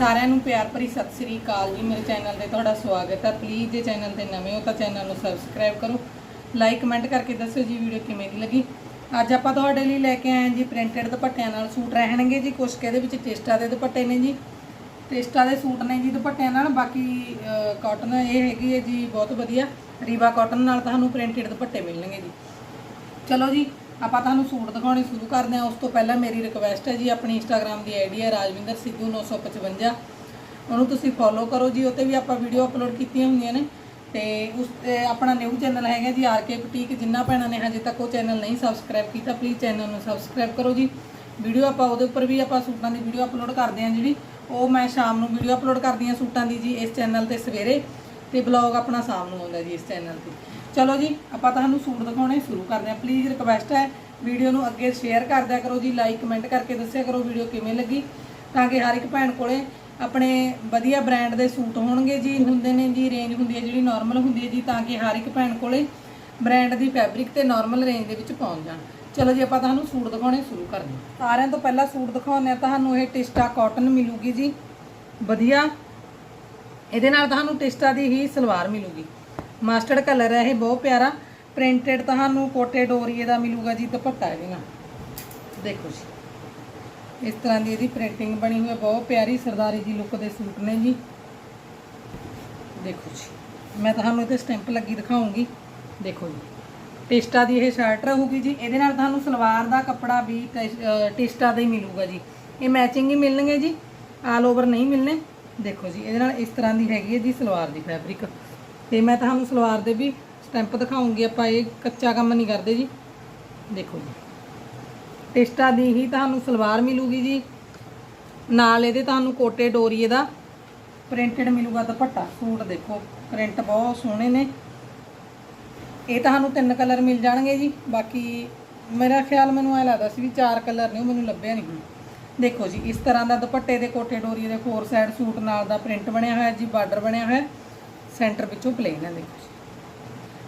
ਸਾਰਿਆਂ ਨੂੰ ਪਿਆਰ ਭਰੀ ਸਤਿ ਸ੍ਰੀ ਅਕਾਲ ਜੀ। ਮੇਰੇ ਚੈਨਲ ਤੇ ਤੁਹਾਡਾ ਸਵਾਗਤ ਹੈ। ਪਲੀਜ਼ ਜੇ ਚੈਨਲ ਤੇ ਨਵੇਂ ਹੋ ਤਾਂ ਚੈਨਲ ਨੂੰ ਸਬਸਕ੍ਰਾਈਬ ਕਰੋ। ਲਾਈਕ ਕਮੈਂਟ ਕਰਕੇ ਦੱਸਿਓ ਜੀ ਵੀਡੀਓ ਕਿਵੇਂ ਦੀ ਲੱਗੀ। ਅੱਜ ਆਪਾਂ ਤੁਹਾਡੇ ਲਈ ਲੈ ਕੇ ਆਏ ਹਾਂ ਜੀ ਪ੍ਰਿੰਟਡ ਦੁਪੱਟਿਆਂ ਨਾਲ ਸੂਟ ਰਹਿਣਗੇ ਜੀ। ਕੁਛ ਕੁ ਇਹਦੇ ਵਿੱਚ ਟੇਸਟਾ ਦੇ ਦੁਪੱਟੇ ਨੇ ਜੀ। ਟੇਸਟਾ ਦੇ ਸੂਟ ਨੇ ਜੀ ਦੁਪੱਟਿਆਂ ਨਾਲ। ਬਾਕੀ ਕਾਟਨ ਇਹ ਹੈਗੀ ਹੈ ਜੀ, ਬਹੁਤ ਵਧੀਆ। ਰੀਵਾ ਕਾਟਨ ਨਾਲ ਤੁਹਾਨੂੰ ਪ੍ਰਿੰਟਡ ਦੁਪੱਟੇ ਮਿਲਣਗੇ ਜੀ। ਚਲੋ ਜੀ ਆਪਾਂ ਤੁਹਾਨੂੰ ਸੂਟ ਦਿਖਾਉਣੇ ਸ਼ੁਰੂ ਕਰਦੇ ਹਾਂ। ਉਸ ਤੋਂ ਪਹਿਲਾਂ ਮੇਰੀ ਰਿਕਵੈਸਟ ਹੈ ਜੀ, ਆਪਣੀ ਇੰਸਟਾਗ੍ਰam ਦੀ ਆਈਡੀ ਹੈ ਰਾਜਵਿੰਦਰ ਸਿੱਧੂ 955 ਉਹਨੂੰ ਤੁਸੀਂ ਫੋਲੋ ਕਰੋ ਜੀ ਉੱਤੇ ਵੀ ਆਪਾਂ ਵੀਡੀਓ ਅਪਲੋਡ ਕੀਤੀਆਂ ਹੁੰਦੀਆਂ ਨੇ। ਤੇ ਉਸ ਆਪਣਾ ਨਿਊ ਚੈਨਲ ਹੈਗਾ ਜੀ ਆਰਕੇ ਬੁਟੀਕ ਜਿੰਨਾ ਭੈਣਾਂ ਨੇ ਹਜੇ ਤੱਕ ਉਹ ਚੈਨਲ ਨਹੀਂ ਸਬਸਕ੍ਰਾਈਬ ਕੀਤਾ ਪਲੀਜ਼ ਚੈਨਲ ਨੂੰ ਸਬਸਕ੍ਰਾਈਬ ਕਰੋ ਜੀ। ਵੀਡੀਓ ਆਪਾਂ ਉਹਦੇ ਉੱਪਰ ਵੀ ਆਪਾਂ ਸੂਟਾਂ ਦੀ ਵੀਡੀਓ ਅਪਲੋਡ ਕਰਦੇ ਹਾਂ ਜਿਹੜੀ। ਉਹ ਮੈਂ ਸ਼ਾਮ ਨੂੰ ਵੀਡੀਓ ਅਪਲੋਡ ਕਰਦੀ ਹਾਂ ਸੂਟਾਂ ਦੀ ਜੀ, ਇਸ ਚੈਨਲ ਤੇ ਸਵੇਰੇ। ਤੇ ਬਲੌਗ ਆਪਣਾ ਸ਼ਾਮ ਨੂੰ ਆਉਂਦਾ ਜੀ ਇਸ ਚੈਨਲ ਤੇ। ਚਲੋ ਜੀ, ਆਪਾਂ ਤੁਹਾਨੂੰ ਸੂਟ ਦਿਖਾਉਣੇ ਸ਼ੁਰੂ ਕਰਦੇ ਹਾਂ। ਪਲੀਜ਼ ਰਿਕਵੈਸਟ ਹੈ ਵੀਡੀਓ ਨੂੰ ਅੱਗੇ ਸ਼ੇਅਰ ਕਰ ਦਿਆ ਕਰੋ ਜੀ ਲਾਈਕ ਕਮੈਂਟ ਕਰਕੇ ਦੱਸਿਆ ਕਰੋ ਵੀਡੀਓ ਕਿਵੇਂ ਲੱਗੀ, ਤਾਂ ਕਿ ਹਰ ਇੱਕ ਭੈਣ ਕੋਲੇ ਆਪਣੇ ਵਧੀਆ ਬ੍ਰਾਂਡ ਦੇ ਸੂਟ ਹੋਣਗੇ ਜੀ, ਹੁੰਦੇ ਨੇ ਜੀ ਰੇਂਜ ਹੁੰਦੀ ਹੈ ਜਿਹੜੀ ਨਾਰਮਲ ਹੁੰਦੀ ਹੈ ਜੀ, ਤਾਂ ਕਿ ਹਰ ਇੱਕ ਭੈਣ ਕੋਲੇ ਬ੍ਰਾਂਡ ਦੀ ਫੈਬਰਿਕ ਤੇ ਨਾਰਮਲ ਰੇਂਜ ਦੇ ਵਿੱਚ ਪਹੁੰਚ ਜਾਣ। ਚਲੋ ਜੀ, ਆਪਾਂ ਤੁਹਾਨੂੰ ਸੂਟ ਦਿਖਾਉਣੇ ਸ਼ੁਰੂ ਕਰਦੇ ਹਾਂ। ਸਾਰਿਆਂ ਤੋਂ ਪਹਿਲਾਂ ਸੂਟ ਦਿਖਾਉਂਦੇ ਆ ਤੁਹਾਨੂੰ ਇਹ ਟਿਸਟਾ ਕਾਟਨ ਮਿਲੂਗੀ ਜੀ। ਵਧੀਆ। ਇਹਦੇ ਨਾਲ ਤੁਹਾਨੂੰ ਟਿਸਟਾ ਦੀ ਹੀ ਸਲਵਾਰ ਮਿਲੂਗੀ। ਮਾਸਟਰਡ ਕਲਰ ਹੈ ਇਹ, ਬਹੁਤ ਪਿਆਰਾ। ਪ੍ਰਿੰਟਡ ਤੁਹਾਨੂੰ ਕੋਟੇ ਡੋਰੀਏ ਦਾ ਮਿਲੂਗਾ ਜੀ, ਦੁਪੱਟਾ ਇਹਦੇ ਨਾਲ। ਦੇਖੋ ਜੀ। ਇਸ ਤਰ੍ਹਾਂ ਦੀ ਇਹਦੀ ਪ੍ਰਿੰਟਿੰਗ ਬਣੀ ਹੋਈ ਹੈ, ਬਹੁਤ ਪਿਆਰੀ ਸਰਦਾਰੀ ਜੀ ਲੁੱਕ ਦੇ ਸੂਟ ਨੇ ਜੀ। ਦੇਖੋ ਜੀ। ਮੈਂ ਤੁਹਾਨੂੰ ਇਹਤੇ ਸਟੈਂਪ ਲੱਗੀ ਦਿਖਾਉਂਗੀ। ਦੇਖੋ ਜੀ। ਟਿਸਟਾ ਦੀ ਇਹ ਸ਼ਰਟ ਰਹੂਗੀ ਜੀ। ਇਹਦੇ ਨਾਲ ਤੁਹਾਨੂੰ ਸਲਵਾਰ ਦਾ ਕੱਪੜਾ ਵੀ ਟਿਸਟਾ ਦਾ ਹੀ ਮਿਲੂਗਾ ਜੀ। ਇਹ ਮੈਚਿੰਗ ਹੀ ਮਿਲਣਗੇ ਜੀ। ਆਲ ਓਵਰ ਨਹੀਂ ਮਿਲਣੇ। ਦੇਖੋ ਜੀ, ਇਹਦੇ ਨਾਲ ਇਸ ਤਰ੍ਹਾਂ ਦੀ ਹੈਗੀ ਹੈ ਜੀ ਸਲਵਾਰ ਦੀ ਫੈਬਰਿਕ ਤੇ ਮੈਂ ਤੁਹਾਨੂੰ ਸਲਵਾਰ ਦੇ ਵੀ ਸਟੈਂਪ ਦਿਖਾਉਂਗੀ, ਆਪਾਂ ਇਹ ਕੱਚਾ ਕੰਮ ਨਹੀਂ ਕਰਦੇ ਜੀ। ਦੇਖੋ ਜੀ, ਟਿਸਟਾ ਦੀ ਹੀ ਤੁਹਾਨੂੰ ਸਲਵਾਰ ਮਿਲੂਗੀ ਜੀ। ਨਾਲ ਇਹਦੇ ਤੁਹਾਨੂੰ ਕੋਟੇ ਡੋਰੀਏ ਦਾ ਪ੍ਰਿੰਟਡ ਮਿਲੂਗਾ ਦੁਪੱਟਾ, ਸੂਟ ਦੇਖੋ ਪ੍ਰਿੰਟ ਬਹੁਤ ਸੋਹਣੇ ਨੇ। ਇਹ ਤੁਹਾਨੂੰ ਤਿੰਨ ਕਲਰ ਮਿਲ ਜਾਣਗੇ ਜੀ, ਬਾਕੀ ਮੇਰਾ ਖਿਆਲ ਮੈਨੂੰ ਐ ਲੱਗਦਾ ਸੀ ਵੀ ਚਾਰ ਕਲਰ ਨੇ, ਉਹ ਮੈਨੂੰ ਲੱਭਿਆ ਨਹੀਂ। ਹੁਣ ਦੇਖੋ ਜੀ, ਇਸ ਤਰ੍ਹਾਂ ਦਾ ਦੁਪੱਟੇ ਦੇ ਕੋਟੇ ਡੋਰੀਏ ਦੇ ਫੋਰ ਸਾਈਡ ਸੂਟ ਨਾਲ ਦਾ ਪ੍ਰਿੰਟ ਬਣਿਆ ਹੋਇਆ ਜੀ, ਬਾਰਡਰ ਬਣਿਆ ਹੋਇਆ ਸੈਂਟਰ ਵਿੱਚੋਂ ਪਲੇਨ ਹੈ ਦੇਖੋ ਜੀ।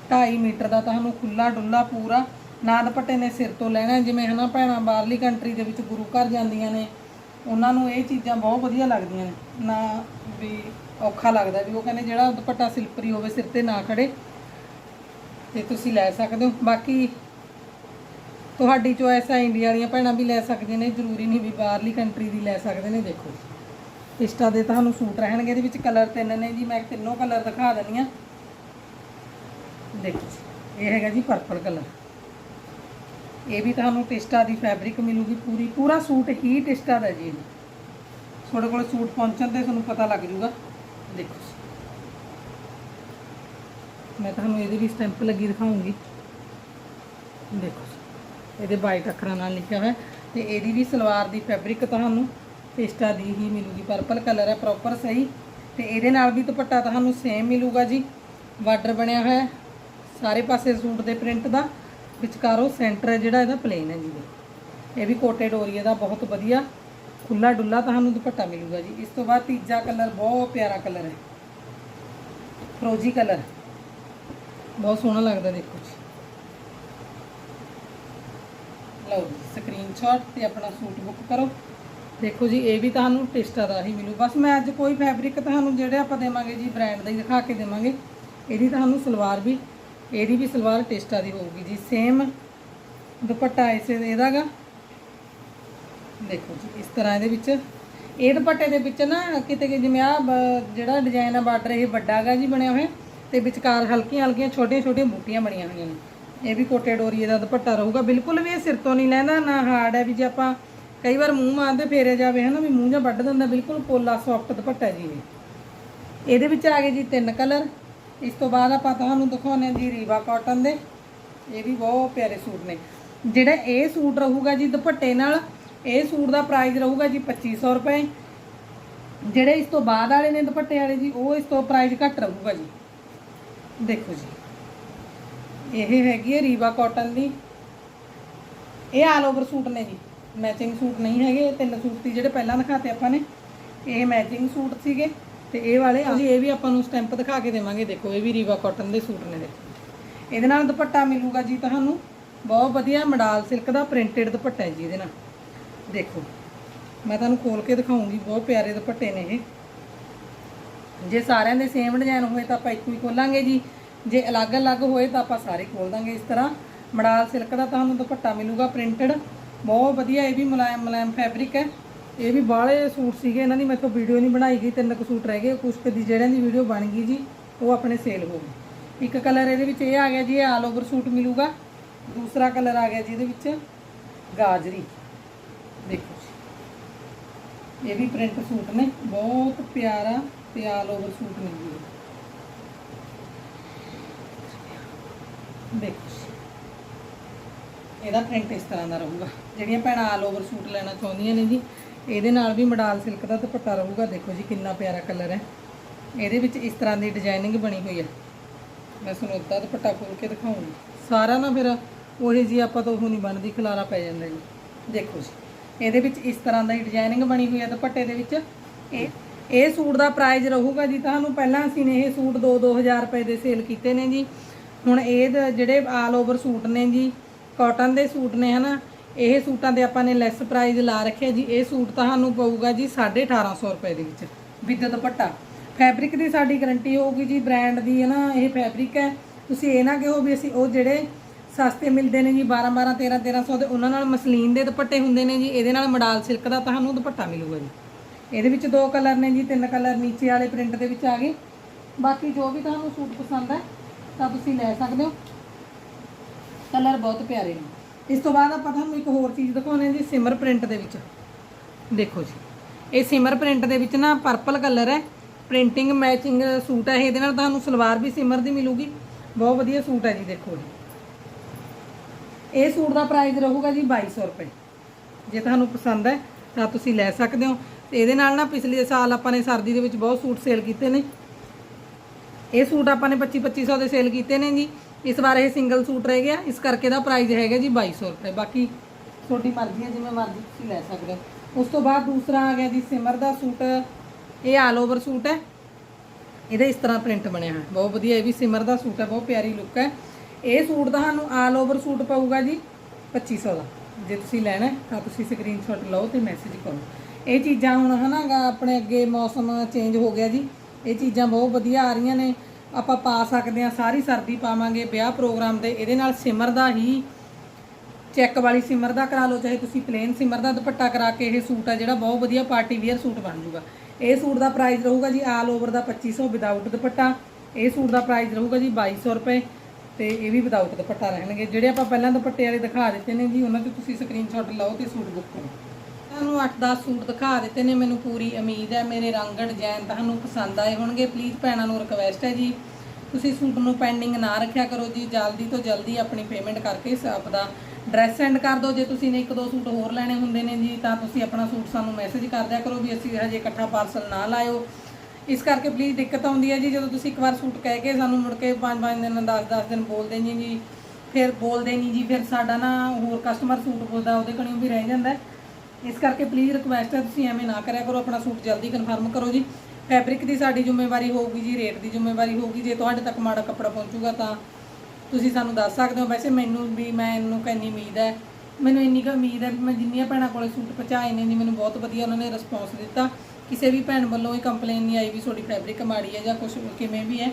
2.5 ਮੀਟਰ ਦਾ ਤੁਹਾਨੂੰ ਖੁੱਲਾ ਡੁੱਲਾ ਪੂਰਾ, ਨਾ ਦੁਪੱਟੇ ਨੇ ਸਿਰ ਤੋਂ ਲੈਣਾ, ਜਿਵੇਂ ਹਨਾ ਭੈਣਾਂ ਬਾਹਰਲੀ ਕੰਟਰੀ ਦੇ ਵਿੱਚ ਗੁਰੂ ਘਰ ਜਾਂਦੀਆਂ ਨੇ, ਉਹਨਾਂ ਨੂੰ ਇਹ ਚੀਜ਼ਾਂ ਬਹੁਤ ਵਧੀਆ ਲੱਗਦੀਆਂ ਨੇ। ਨਾ ਵੀ ਔਖਾ ਲੱਗਦਾ ਵੀ ਉਹ ਕਹਿੰਦੇ ਜਿਹੜਾ ਦੁਪੱਟਾ ਸਿਲਪਰੀ ਹੋਵੇ, ਸਿਰ ਤੇ ਨਾ ਖੜੇ, ਤੇ ਤੁਸੀਂ ਲੈ ਸਕਦੇ ਹੋ। ਬਾਕੀ ਤੁਹਾਡੀ ਚੋਇਸ ਹੈ ਇੰਡੀਆ ਵਾਲੀਆਂ ਭੈਣਾਂ ਵੀ ਲੈ ਸਕਦੇ ਨੇ ਜ਼ਰੂਰੀ ਨਹੀਂ ਵੀ ਬਾਹਰਲੀ ਕੰਟਰੀ ਦੀ ਲੈ ਸਕਦੇ ਨੇ ਦੇਖੋ ਇਸਟਾ ਦੇ ਤੁਹਾਨੂੰ ਸੂਟ ਰਹਿਣਗੇ ਇਹਦੇ ਵਿੱਚ ਕਲਰ ਤਿੰਨ ਨੇ ਜੀ ਮੈਂ ਤਿੰਨੋਂ ਕਲਰ ਦਿਖਾ ਦਿੰਦੀ ਆ ਦੇਖੋ ਜੀ, ਇਹ ਹੈਗਾ ਜੀ ਪਰਪਲ ਕਲਰ ਇਹ ਵੀ ਤੁਹਾਨੂੰ ਟਿਸਟਾ ਦੀ ਫੈਬਰਿਕ ਮਿਲੂਗੀ ਪੂਰੀ ਪੂਰਾ ਸੂਟ ਹੀ ਟਿਸਟਾ ਦਾ ਜੀ ਇਹ। ਤੁਹਾਡੇ ਕੋਲ ਸੂਟ ਪਹੁੰਚਣ ਤੇ ਤੁਹਾਨੂੰ ਪਤਾ ਲੱਗ ਜੂਗਾ ਦੇਖੋ ਜੀ। ਮੈਂ ਤੁਹਾਨੂੰ ਇਹਦੇ ਵੀ ਸਟੈਂਪ ਲੱਗੀ ਦਿਖਾਉਂਗੀ ਦੇਖੋ ਜੀ। ਇਹਦੇ ਵਾਈਟ ਅੱਖਰਾਂ ਨਾਲ ਲਿਖਿਆ ਹੋਇਆ। ਤੇ ਇਹਦੀ ਵੀ ਸਲਵਾਰ ਦੀ ਫੈਬਰਿਕ ਤੁਹਾਨੂੰ ਪੇਸਟਾ ਦੀ ਹੀ ਮਿਲੂਗੀ। ਪਰਪਲ ਕਲਰ ਹੈ ਪ੍ਰੋਪਰ ਸਹੀ। ਤੇ ਇਹਦੇ ਨਾਲ ਵੀ ਦੁਪੱਟਾ ਤੁਹਾਨੂੰ ਸੇਮ ਮਿਲੂਗਾ ਜੀ। ਬਾਰਡਰ ਬਣਿਆ ਹੋਇਆ ਸਾਰੇ ਪਾਸੇ ਸੂਟ ਦੇ ਪ੍ਰਿੰਟ ਦਾ। ਵਿਚਕਾਰੋਂ ਸੈਂਟਰ ਹੈ ਜਿਹੜਾ ਇਹਦਾ ਪਲੇਨ ਹੈ ਜੀ। ਇਹ ਵੀ ਕੋਟੇ ਡੋਰੀਏ ਦਾ ਬਹੁਤ ਵਧੀਆ ਖੁੱਲਾ ਡੁੱਲਾ ਤੁਹਾਨੂੰ ਦੁਪੱਟਾ ਮਿਲੂਗਾ ਜੀ। ਇਸ ਤੋਂ ਬਾਅਦ ਤੀਜਾ ਕਲਰ ਬਹੁਤ ਪਿਆਰਾ ਕਲਰ ਹੈ। ਫਰੋਜੀ ਕਲਰ ਬਹੁਤ ਸੋਹਣਾ ਲੱਗਦਾ ਦੇਖੋ ਜੀ। ਲਓ ਜੀ ਸਕਰੀਨਸ਼ਾਟ ਤੇ ਆਪਣਾ ਸੂਟ ਬੁੱਕ ਕਰੋ। ਦੇਖੋ ਜੀ, ਇਹ ਵੀ ਤੁਹਾਨੂੰ ਟੇਸਟਾ ਦਾ ਹੀ ਮਿਲੂ। ਬਸ ਮੈਂ ਅੱਜ ਕੋਈ ਫੈਬਰਿਕ ਤੁਹਾਨੂੰ ਜਿਹੜੇ ਆਪਾਂ ਦੇਵਾਂਗੇ ਜੀ ਬ੍ਰਾਂਡ ਦਾ ਹੀ ਦਿਖਾ ਕੇ ਦੇਵਾਂਗੇ। ਇਹਦੀ ਤੁਹਾਨੂੰ ਸਲਵਾਰ ਵੀ, ਇਹਦੀ ਵੀ ਸਲਵਾਰ ਟੇਸਟਾ ਦੀ ਹੋਊਗੀ ਜੀ। ਸੇਮ ਦੁਪੱਟਾ ਇਸੇ ਇਹਦਾਗਾ। ਦੇਖੋ ਜੀ, ਇਸ ਤਰ੍ਹਾਂ ਇਹਦੇ ਵਿੱਚ। ਇਹ ਦੁਪੱਟੇ ਦੇ ਵਿੱਚ ਨਾ ਕਿਤੇ ਕਿ ਜਿਵੇਂ ਆ ਜਿਹੜਾ ਡਿਜ਼ਾਈਨ ਆ ਬਾਰਡਰ ਇਹ ਵੱਡਾ ਹੈਗਾ ਜੀ ਬਣਿਆ ਹੋਇਆ, ਤੇ ਵਿਚਕਾਰ ਹਲਕੀਆਂ ਹਲਕੀਆਂ ਛੋਟੀਆਂ ਛੋਟੀਆਂ ਬੂਟੀਆਂ ਬਣੀਆਂ ਹੋਈਆਂ ਨੇ। ਇਹ ਵੀ ਕੋਟੇ ਡੋਰੀਏ ਦਾ ਦੁਪੱਟਾ ਰਹੂਗਾ। ਬਿਲਕੁਲ ਵੀ ਇਹ ਸਿਰ ਤੋਂ ਨਹੀਂ ਲੈਂਦਾ, ਨਾ ਹਾਰਡ ਹੈ ਵੀ ਜੇ ਆਪਾਂ ਕਈ ਵਾਰ ਮੂੰਹ ਮਾਰਦੇ ਫੇਰੇ ਜਾਵੇ, ਹਨਾ ਵੀ ਮੂੰਹ ਜਾਂ ਵੱਢ ਦਿੰਦਾ, ਬਿਲਕੁਲ ਪੋਲਾ ਸੌਫਟ ਦੁਪੱਟਾ ਜੀ ਇਹ। ਇਹਦੇ ਵਿੱਚ ਆ ਗਏ ਜੀ ਤਿੰਨ ਕਲਰ। ਇਸ ਤੋਂ ਬਾਅਦ ਆਪਾਂ ਤੁਹਾਨੂੰ ਦਿਖਾਉਂਦੇ ਹਾਂ ਜੀ ਰੀਵਾ ਕਾਟਨ ਦੇ। ਇਹ ਵੀ ਬਹੁਤ ਪਿਆਰੇ ਸੂਟ ਨੇ। ਜਿਹੜਾ ਇਹ ਸੂਟ ਰਹੂਗਾ ਜੀ ਦੁਪੱਟੇ ਨਾਲ, ਇਹ ਸੂਟ ਦਾ ਪ੍ਰਾਈਸ ਰਹੂਗਾ ਜੀ 2500 ਰੁਪਏ। ਜਿਹੜੇ ਇਸ ਤੋਂ ਬਾਅਦ ਵਾਲੇ ਨੇ ਦੁਪੱਟੇ ਵਾਲੇ ਜੀ, ਉਹ ਇਸ ਤੋਂ ਪ੍ਰਾਈਸ ਘੱਟ ਰਹੂਗਾ ਜੀ। ਦੇਖੋ ਜੀ। ਇਹ ਹੈਗੀ ਹੈ ਰੀਵਾ ਕਾਟਨ ਦੀ। ਇਹ ਆਲ ਓਵਰ ਸੂਟ ਨੇ ਜੀ। ਮੈਚਿੰਗ ਸੂਟ ਨਹੀਂ ਹੈਗੇ ਇਹ ਤਿੰਨ ਸੂਟ ਸੀ ਜਿਹੜੇ ਪਹਿਲਾਂ ਦਿਖਾਤੇ ਆਪਾਂ ਨੇ। ਇਹ ਮੈਚਿੰਗ ਸੂਟ ਸੀਗੇ ਤੇ ਇਹ ਵਾਲੇ ਅਸੀਂ ਇਹ ਵੀ ਆਪਾਂ ਨੂੰ ਸਟੈਂਪ ਦਿਖਾ ਕੇ ਦੇਵਾਂਗੇ ਦੇਖੋ ਇਹ ਵੀ ਰੀਵਾ ਕਾਟਨ ਦੇ ਸੂਟ ਨੇ ਦੇਖੋ। ਇਹਦੇ ਨਾਲ ਦੁਪੱਟਾ ਮਿਲੂਗਾ ਜੀ ਤੁਹਾਨੂੰ। ਬਹੁਤ ਵਧੀਆ ਮਡਾਲ ਸਿਲਕ ਦਾ ਪ੍ਰਿੰਟਡ ਦੁਪੱਟਾ ਹੈ ਜੀ ਇਹਦੇ ਨਾਲ। ਦੇਖੋ ਮੈਂ ਤੁਹਾਨੂੰ ਖੋਲ ਕੇ ਦਿਖਾਉਂਗੀ ਬਹੁਤ ਪਿਆਰੇ ਦੁਪੱਟੇ ਨੇ ਇਹ। ਜੇ ਸਾਰਿਆਂ ਦੇ ਸੇਮ ਡਿਜ਼ਾਈਨ ਹੋਏ ਤਾਂ ਆਪਾਂ ਇੱਕੋ ਹੀ ਖੋਲਾਂਗੇ ਜੀ। ਜੇ ਅਲੱਗ-ਅਲੱਗ ਹੋਏ ਤਾਂ ਆਪਾਂ ਸਾਰੇ ਖੋਲ ਦਾਂਗੇ ਇਸ ਤਰ੍ਹਾਂ। ਮੜਾਲ ਸਿਲਕ ਦਾ ਤੁਹਾਨੂੰ ਦੁਪੱਟਾ ਮਿਲੂਗਾ ਪ੍ਰਿੰਟਡ। ਬਹੁਤ ਵਧੀਆ ਇਹ ਵੀ ਮੁਲਾਇਮ ਮੁਲਾਇਮ ਫੈਬਰਿਕ ਹੈ। ਇਹ ਵੀ ਬਾਹਲੇ ਸੂਟ ਸੀਗੇ, ਇਹਨਾਂ ਦੀ ਮੈਥੋਂ ਵੀਡੀਓ ਨਹੀਂ ਬਣਾਈ ਗਈ, ਤਿੰਨ ਕੁ ਸੂਟ ਰਹਿ ਗਏ। ਕੁਛ ਕੁ ਦੀ ਜਿਹੜਿਆਂ ਦੀ ਵੀਡੀਓ ਬਣ ਗਈ ਜੀ, ਉਹ ਆਪਣੇ ਸੇਲ ਹੋ ਗਈ ਇੱਕ ਕਲਰ ਇਹਦੇ ਵਿੱਚ ਇਹ ਆ ਗਿਆ ਜੀ, ਇਹ ਆਲ ਓਵਰ ਸੂਟ ਮਿਲੂਗਾ। ਦੂਸਰਾ ਕਲਰ ਆ ਗਿਆ ਜੀ ਇਹਦੇ ਵਿੱਚ ਗਾਜਰੀ। ਦੇਖੋ ਜੀ। ਇਹ ਵੀ ਪ੍ਰਿੰਟ ਸੂਟ ਨੇ, ਬਹੁਤ ਪਿਆਰਾ ਤੇ ਆਲ ਓਵਰ ਸੂਟ ਮਿਲੂਗਾ। ਦੇਖੋ ਜੀ। ਇਹਦਾ ਪ੍ਰਿੰਟ ਇਸ ਤਰ੍ਹਾਂ ਦਾ ਰਹੂਗਾ। ਜਿਹੜੀਆਂ ਭੈਣਾਂ ਆਲ ਓਵਰ ਸੂਟ ਲੈਣਾ ਚਾਹੁੰਦੀਆਂ ਨੇ ਜੀ, ਇਹਦੇ ਨਾਲ ਵੀ ਮਡਾਲ ਸਿਲਕ ਦਾ ਦੁਪੱਟਾ ਰਹੂਗਾ। ਦੇਖੋ ਜੀ ਕਿੰਨਾ ਪਿਆਰਾ ਕਲਰ ਹੈ। ਇਹਦੇ ਵਿੱਚ ਇਸ ਤਰ੍ਹਾਂ ਦੀ ਡਿਜ਼ਾਈਨਿੰਗ ਬਣੀ ਹੋਈ ਹੈ। ਮੈਂ ਤੁਹਾਨੂੰ ਅੱਧਾ ਦੁਪੱਟਾ ਖੋਲ ਕੇ ਦਿਖਾਉਂਗੀ। ਸਾਰਾ ਨਾ ਫਿਰ ਉਹੀ ਜੀ ਆਪਾਂ ਤੋਂ ਉਹ ਨਹੀਂ ਬਣਦੀ ਖਲਾਰਾ ਪੈ ਜਾਂਦਾ ਜੀ। ਦੇਖੋ ਜੀ, ਇਹਦੇ ਵਿੱਚ ਇਸ ਤਰ੍ਹਾਂ ਦਾ ਹੀ ਡਿਜ਼ਾਈਨਿੰਗ ਬਣੀ ਹੋਈ ਹੈ ਦੁਪੱਟੇ ਦੇ ਵਿੱਚ। ਇਹ ਇਹ ਸੂਟ ਦਾ ਪ੍ਰਾਈਸ ਰਹੂਗਾ ਜੀ। ਤੁਹਾਨੂੰ ਪਹਿਲਾਂ ਅਸੀਂ ਨੇ ਇਹ ਸੂਟ 2-2000 ਰੁਪਏ ਦੇ ਸੇਲ ਕੀਤੇ ਨੇ ਜੀ। ਹੁਣ ਇਹ ਦ- ਜਿਹੜੇ ਆਲ ਓਵਰ ਸੂਟ ਨੇ ਜੀ ਕਾਟਨ ਦੇ ਸੂਟ ਨੇ ਹਨਾ, ਇਹ ਸੂਟਾਂ ਦੇ ਆਪਾਂ ਨੇ ਲੈਸ ਪ੍ਰਾਈਸ ਲਾ ਰੱਖਿਆ ਜੀ, ਇਹ ਸੂਟ ਤੁਹਾਨੂੰ ਪਊਗਾ ਜੀ 1850 ਰੁਪਏ ਦੇ ਵਿੱਚ, ਵਿਦ ਦੁਪੱਟਾ। ਫੈਬਰਿਕ ਦੀ ਸਾਡੀ ਗਾਰੰਟੀ ਹੋਊਗੀ ਜੀ ਬ੍ਰਾਂਡ ਦੀ ਹੈ ਨਾ ਇਹ ਫੈਬਰਿਕ ਹੈ। ਤੁਸੀਂ ਇਹ ਨਾ ਕਹੋ ਵੀ ਅਸੀਂ ਉਹ ਜਿਹੜੇ ਸਸਤੇ ਮਿਲਦੇ ਨੇ ਜੀ 12 12 13 1300 ਦੇ, ਉਹਨਾਂ ਨਾਲ ਮਸਲੀਨ ਦੇ ਦੁਪੱਟੇ ਹੁੰਦੇ ਨੇ ਜੀ, ਇਹਦੇ ਨਾਲ ਮਡਾਲ ਸਿਲਕ ਦਾ ਤੁਹਾਨੂੰ ਦੁਪੱਟਾ ਮਿਲੂਗਾ ਜੀ। ਇਹਦੇ ਵਿੱਚ ਦੋ ਕਲਰ ਨੇ ਜੀ, ਤਿੰਨ ਕਲਰ ਨੀਚੇ ਵਾਲੇ ਪ੍ਰਿੰਟ ਦੇ ਵਿੱਚ ਆ ਗਏ। ਬਾਕੀ ਜੋ ਵੀ ਤੁਹਾਨੂੰ ਸੂਟ ਪਸੰਦ ਹੈ ਤਾਂ ਤੁਸੀਂ ਲੈ ਸਕਦੇ ਹੋ। ਕਲਰ ਬਹੁਤ ਪਿਆਰੇ ਨੇ। ਇਸ ਤੋਂ ਬਾਅਦ ਆਪਾਂ ਤੁਹਾਨੂੰ ਇੱਕ ਹੋਰ ਚੀਜ਼ ਦਿਖਾਉਣੇ ਹਾਂ ਜੀ, ਸਿਮਰ ਪ੍ਰਿੰਟ ਦੇ ਵਿੱਚ। ਦੇਖੋ ਜੀ, ਇਹ ਸਿਮਰ ਪ੍ਰਿੰਟ ਦੇ ਵਿੱਚ ਨਾ ਪਰਪਲ ਕਲਰ ਹੈ। ਪ੍ਰਿੰਟਿੰਗ ਮੈਚਿੰਗ ਸੂਟ ਹੈ, ਇਹਦੇ ਨਾਲ ਤੁਹਾਨੂੰ ਸਲਵਾਰ ਵੀ ਸਿਮਰ ਦੀ ਮਿਲੂਗੀ। ਬਹੁਤ ਵਧੀਆ ਸੂਟ ਹੈ ਜੀ, ਦੇਖੋ ਜੀ। ਇਹ ਸੂਟ ਦਾ ਪ੍ਰਾਈਸ ਰਹੂਗਾ ਜੀ 2200 ਰੁਪਏ। ਜੇ ਤੁਹਾਨੂੰ ਪਸੰਦ ਹੈ, ਤਾਂ ਤੁਸੀਂ ਲੈ ਸਕਦੇ ਹੋ। ਤੇ ਇਹਦੇ ਨਾਲ ਨਾ ਪਿਛਲੇ ਸਾਲ ਆਪਾਂ ਨੇ ਸਰਦੀ ਦੇ ਵਿੱਚ ਬਹੁਤ ਸੂਟ ਸੇਲ ਕੀਤੇ ਨੇ। ਇਹ ਸੂਟ ਆਪਾਂ ਨੇ 25 2500 ਦੇ ਸੇਲ ਕੀਤੇ ਨੇ ਜੀ। ਇਸ ਵਾਰ ਇਹ ਸਿੰਗਲ ਸੂਟ ਰਹਿ ਗਿਆ। ਇਸ ਕਰਕੇ ਦਾ ਪ੍ਰਾਈਸ ਹੈਗਾ ਜੀ 2200 ਰੁਪਏ। ਬਾਕੀ ਤੁਹਾਡੀ ਮਰਜ਼ੀ ਹੈ, ਜਿਵੇਂ ਮਰਜ਼ੀ ਤੁਸੀਂ ਲੈ ਸਕਦੇ ਹੋ। ਉਸ ਤੋਂ ਬਾਅਦ ਦੂਸਰਾ ਆ ਗਿਆ ਜੀ ਸਿਮਰ ਦਾ ਸੂਟ। ਇਹ ਆਲ ਓਵਰ ਸੂਟ ਹੈ। ਇਹਦੇ ਇਸ ਤਰ੍ਹਾਂ ਪ੍ਰਿੰਟ ਬਣਿਆ ਹੈ ਬਹੁਤ ਵਧੀਆ, ਇਹ ਵੀ ਸਿਮਰ ਦਾ ਸੂਟ ਹੈ। ਬਹੁਤ ਪਿਆਰੀ ਲੁੱਕ ਹੈ। ਇਹ ਸੂਟ ਦਾ ਸਾਨੂੰ ਆਲ ਓਵਰ ਸੂਟ ਪਊਗਾ ਜੀ 2500 ਦਾ। ਜੇ ਤੁਸੀਂ ਲੈਣਾ ਤਾਂ ਤੁਸੀਂ ਸਕਰੀਨਸ਼ਾਟ ਲਓ ਤੇ ਮੈਸੇਜ ਕਰੋ। ਇਹ ਚੀਜ਼ਾਂ ਹੁਣ ਹਨਾ ਗਾ, ਆਪਣੇ ਅੱਗੇ ਮੌਸਮ ਚੇਂਜ ਹੋ ਗਿਆ ਜੀ। ਇਹ ਚੀਜ਼ਾਂ ਬਹੁਤ ਵਧੀਆ ਆ ਰਹੀਆਂ ਨੇ। ਆਪਾਂ ਪਾ ਸਕਦੇ ਹਾਂ, ਸਾਰੀ ਸਰਦੀ ਪਾਵਾਂਗੇ। ਵਿਆਹ ਪ੍ਰੋਗਰਾਮ ਦੇ, ਇਹਦੇ ਨਾਲ ਸਿਮਰ ਦਾ ਹੀ ਚੈੱਕ ਵਾਲੀ ਸਿਮਰ ਦਾ ਕਰਾ ਲਓ, ਚਾਹੇ ਤੁਸੀਂ ਪਲੇਨ ਸਿਮਰ ਦਾ ਦੁਪੱਟਾ ਕਰਾ ਕੇ ਇਹ ਸੂਟ ਆ, ਜਿਹੜਾ ਬਹੁਤ ਵਧੀਆ ਪਾਰਟੀ ਵੇਅਰ ਸੂਟ ਬਣ ਜੂਗਾ। ਇਹ ਸੂਟ ਦਾ ਪ੍ਰਾਈਸ ਰਹੂਗਾ ਜੀ ਆਲ ਓਵਰ ਦਾ 2500 ਵਿਦਆਊਟ ਦੁਪੱਟਾ। ਇਹ ਸੂਟ ਦਾ ਪ੍ਰਾਈਸ ਰਹੂਗਾ ਜੀ 2200 ਰੁਪਏ ਤੇ ਇਹ ਵੀ ਵਿਦਆਊਟ ਦੁਪੱਟਾ ਰਹਿਣਗੇ। ਜਿਹੜੇ ਆਪਾਂ ਪਹਿਲਾਂ ਦੁਪੱਟੇ ਵਾਲੇ ਦਿਖਾ ਦਿੱਤੇ ਨੇ ਜੀ, ਉਹਨਾਂ ਤੇ ਤੁਸੀਂ ਸਕਰੀਨਸ਼ਾਟ ਲਓ ਤੇ ਸੂਟ ਬੁੱਕ ਕਰੋ। ਤੁਹਾਨੂੰ 8-10 ਸੂਟ ਦਿਖਾ ਦਿੱਤੇ ਨੇ, ਮੈਨੂੰ ਪੂਰੀ ਉਮੀਦ ਹੈ, ਮੇਰੇ ਰੰਗ ਡਿਜ਼ਾਈਨ ਤੁਹਾਨੂੰ ਪਸੰਦ ਆਏ ਹੋਣਗੇ। ਪਲੀਜ਼ ਭੈਣਾਂ ਨੂੰ ਰਿਕਵੈਸਟ ਹੈ ਜੀ, ਤੁਸੀਂ ਸੂਟ ਨੂੰ ਪੈਂਡਿੰਗ ਨਾ ਰੱਖਿਆ ਕਰੋ ਜੀ, ਜਲਦੀ ਤੋਂ ਜਲਦੀ ਆਪਣੀ ਪੇਮੈਂਟ ਕਰਕੇ ਸ- ਆਪਦਾ ਡਰੈਸ ਸੈਂਡ ਕਰ ਦਿਓ। ਜੇ ਤੁਸੀਂ ਨੇ ਇੱਕ ਦੋ ਸੂਟ ਹੋਰ ਲੈਣੇ ਹੁੰਦੇ ਨੇ ਜੀ, ਤਾਂ ਤੁਸੀਂ ਆਪਣਾ ਸੂਟ ਸਾਨੂੰ ਮੈਸੇਜ ਕਰ ਦਿਆ ਕਰੋ ਵੀ ਅਸੀਂ ਹਜੇ ਇਕੱਠਾ ਪਾਰਸਲ ਨਾ ਲਾਇਓ। ਇਸ ਕਰਕੇ ਪਲੀਜ਼ ਦਿੱਕਤ ਆਉਂਦੀ ਹੈ ਜੀ, ਜਦੋਂ ਤੁਸੀਂ ਇੱਕ ਵਾਰ ਸੂਟ ਕਹਿ ਕੇ ਸਾਨੂੰ ਮੁੜ ਕੇ 5-5 ਦਿਨ 10-10 ਦਿਨ ਬੋਲਦੇ ਨਹੀਂ ਜੀ, ਫਿਰ ਬੋਲਦੇ ਨਹੀਂ ਜੀ, ਫਿਰ ਸਾਡਾ ਨਾ ਹੋਰ ਕਸਟਮਰ ਸੂਟ ਬੋਲਦਾ, ਉਹਦੇ ਕਣੀਓ ਵੀ ਰਹਿ ਜਾਂਦਾ ਇਸ ਕਰਕੇ ਪਲੀਜ਼ ਰਿਕੁਐਸਟ ਹੈ ਤੁਸੀਂ ਐਵੇਂ ਨਾ ਕਰਿਆ ਕਰੋ, ਆਪਣਾ ਸੂਟ ਜਲਦੀ ਕਨਫਰਮ ਕਰੋ ਜੀ। ਫੈਬਰਿਕ ਦੀ ਸਾਡੀ ਜ਼ਿੰਮੇਵਾਰੀ ਹੋਊਗੀ ਜੀ ਰੇਟ ਦੀ ਜ਼ਿੰਮੇਵਾਰੀ ਹੋਊਗੀ। ਜੇ ਤੁਹਾਡੇ ਤੱਕ ਮਾੜਾ ਕੱਪੜਾ ਪਹੁੰਚੂਗਾ ਤਾਂ ਤੁਸੀਂ ਸਾਨੂੰ ਦੱਸ ਸਕਦੇ ਹੋ। ਵੈਸੇ ਮੈਨੂੰ ਵੀ, ਮੈਂ ਇਹਨੂੰ ਕਿੰਨੀ ਉਮੀਦ ਹੈ। ਮੈਨੂੰ ਇੰਨੀ ਕੁ ਉਮੀਦ ਹੈ ਵੀ ਮੈਂ ਜਿੰਨੀਆਂ ਭੈਣਾਂ ਕੋਲੇ ਸੂਟ ਪਹੁੰਚਾਏ ਨੇ ਜੀ, ਮੈਨੂੰ ਬਹੁਤ ਵਧੀਆ ਉਹਨਾਂ ਨੇ ਰਿਸਪੌਂਸ ਦਿੱਤਾ। ਕਿਸੇ ਵੀ ਭੈਣ ਵੱਲੋਂ ਇਹ ਕੰਪਲੇਨ ਨਹੀਂ ਆਈ ਵੀ ਤੁਹਾਡੀ ਫੈਬਰਿਕ ਮਾੜੀ ਹੈ ਜਾਂ ਕੁਝ ਕਿਵੇਂ ਵੀ ਹੈ।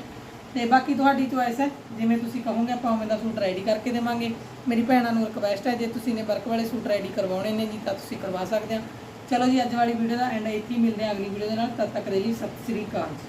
ਤੇ ਬਾਕੀ ਤੁਹਾਡੀ ਚੋਇਸ ਹੈ। ਜਿਵੇਂ ਤੁਸੀਂ ਕਹੋਗੇ, ਆਪਾਂ ਉਵੇਂ ਦਾ ਸੂਟ ਰੈਡੀ ਕਰਕੇ ਦੇਵਾਂਗੇ। ਮੇਰੀ ਭੈਣਾਂ ਨੂੰ ਰਿਕਵੈਸਟ ਹੈ, ਜੇ ਤੁਸੀਂ ਨੇ ਵਰਕ ਵਾਲੇ ਸੂਟ ਰੈਡੀ ਕਰਵਾਉਣੇ ਨੇ ਜੀ, ਤਾਂ ਤੁਸੀਂ ਕਰਵਾ ਸਕਦੇ ਹੋ। ਚਲੋ ਜੀ, ਅੱਜ ਵਾਲੀ ਵੀਡੀਓ ਦਾ ਐਂਡ ਇੱਥੇ ਹੀ ਮਿਲਦੇ ਹਾਂ ਅਗਲੀ ਵੀਡੀਓ ਦੇ ਨਾਲ। ਤਦ ਤੱਕ ਦੇ ਲਈ ਸਤਿ ਸ੍ਰੀ ਅਕਾਲ ਜੀ।